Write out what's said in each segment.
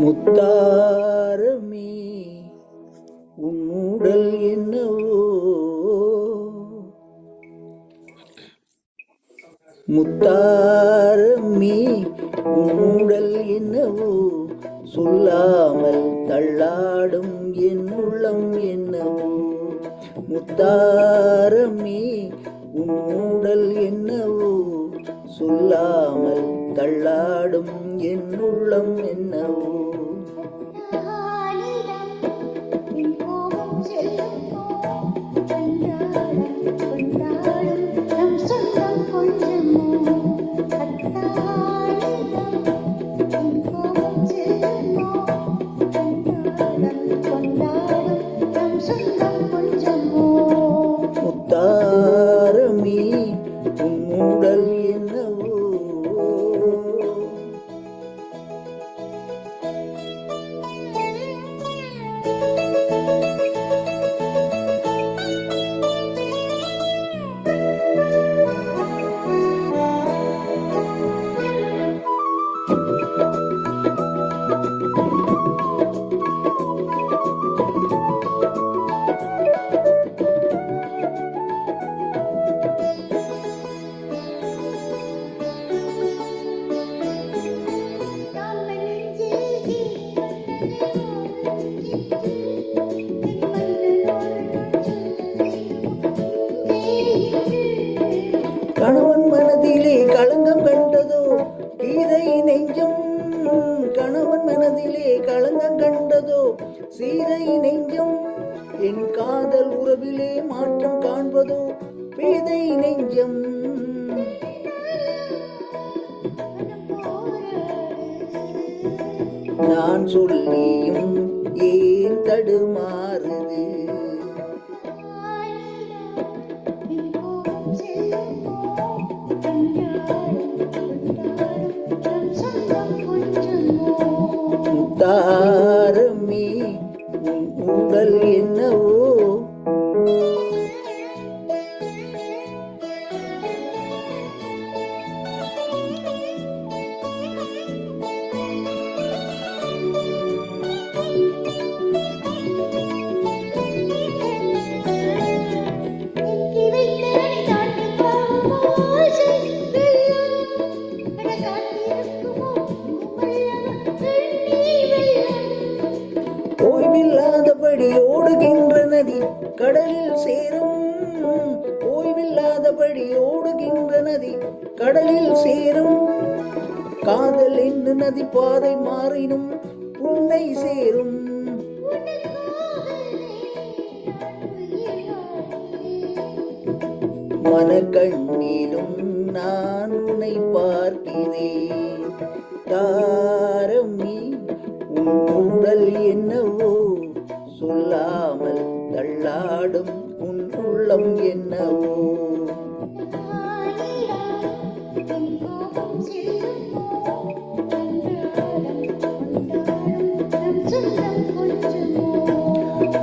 முத்தாரமே உன் உடல் என்னவோ? முத்தாரமே உன் உடல் என்னவோ? சொல்லாமல் தள்ளாடும் என் உள்ளம் என்னவோ? முத்தாரமே உன் உடல் என்னவோ? சொல்லாமல் தள்ளாடும் என் உள்ளம் என்னவோ? நான் சொல்லியும் ஏன் தடுமாறுது? தாரமே உங்கள் என்னவோ? கடலில் சேரும் ஓய்வில்லாதபடி ஓடுகின்ற நதி. கடலில் சேரும் காதல் என்று நதி பாதை மாறினும் உன்னை சேரும். மனக்கண்ணிலும் நான் உன்னை பார்க்கிறேன். தாரமி உன் உடல் என்ன தள்ளாடும் உன் உள்ளம் என்னவோ?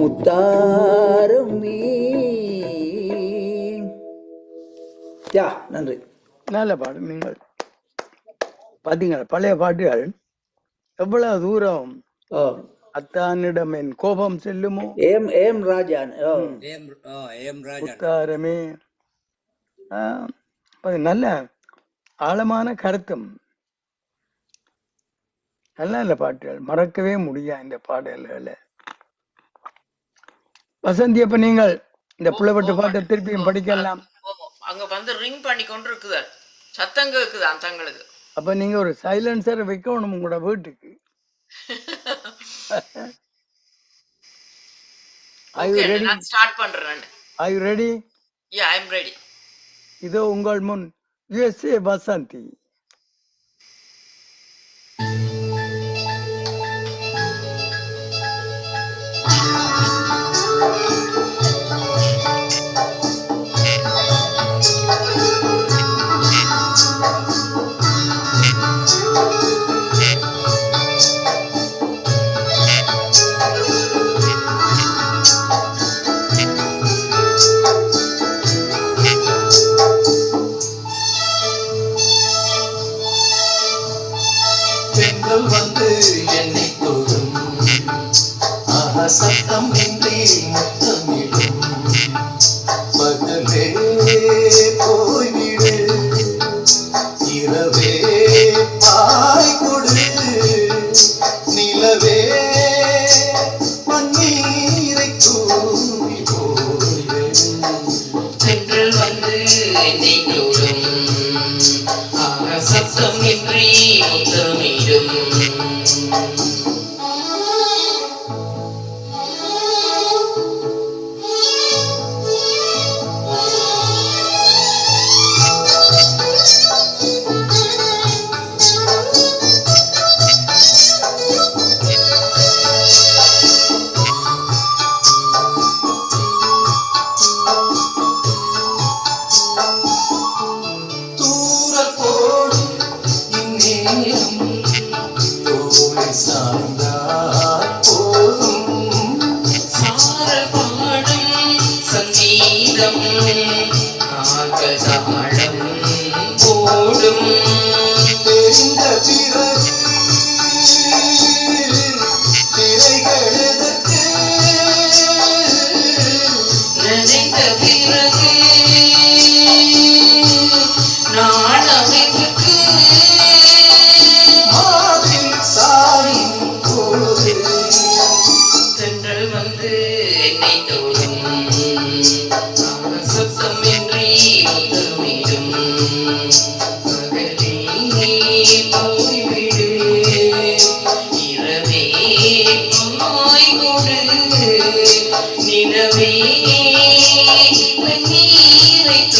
முத்தாரமே யா நன்றி. நல்ல பாட்டு நீங்கள். பாத்தீங்களா? பழைய பாட்டுகள் எவ்வளவு தூரம்? அத்தானிடம் என் கோபம் செல்லுமோ? ஏம் ஏம் ராஜான் ஏம் உத்தாரமே நல்ல ஆழமான கருத்தும். நல்ல நல்ல பாட்டுகள் மறக்கவே முடியாது இந்த பாடல்களை. வசந்தி அப்ப நீங்கள் இந்த புலப்பட்டு பாட்டை திருப்பியும் படிக்கலாம். ஓமோ அங்க வந்து ரிங் பண்ணி கொண்டு இருக்குதா சத்தம் கேக்குதான் தங்களுக்கு. அப்ப நீங்க ஒரு சைலன்சர் வைக்கணும் உங்களோட வீட்டுக்கு. நான் ஸ்டார்ட் பண்றேன் Are you ready? Yeah I am ready இதோ உங்கள் முன். USA Vasanthi I need no rain. வேண்டும் தெரிந்த பிறகு திரைகளுக்கு நினைத்த பிறகு நான் அமைப்புக்கு மாவின் சாயும் போது வந்து என்னை Wait, wait, wait.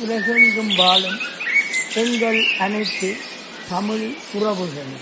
உலகெங்கும் வாழும் எங்கள் அனைத்து தமிழ் உறவுகள்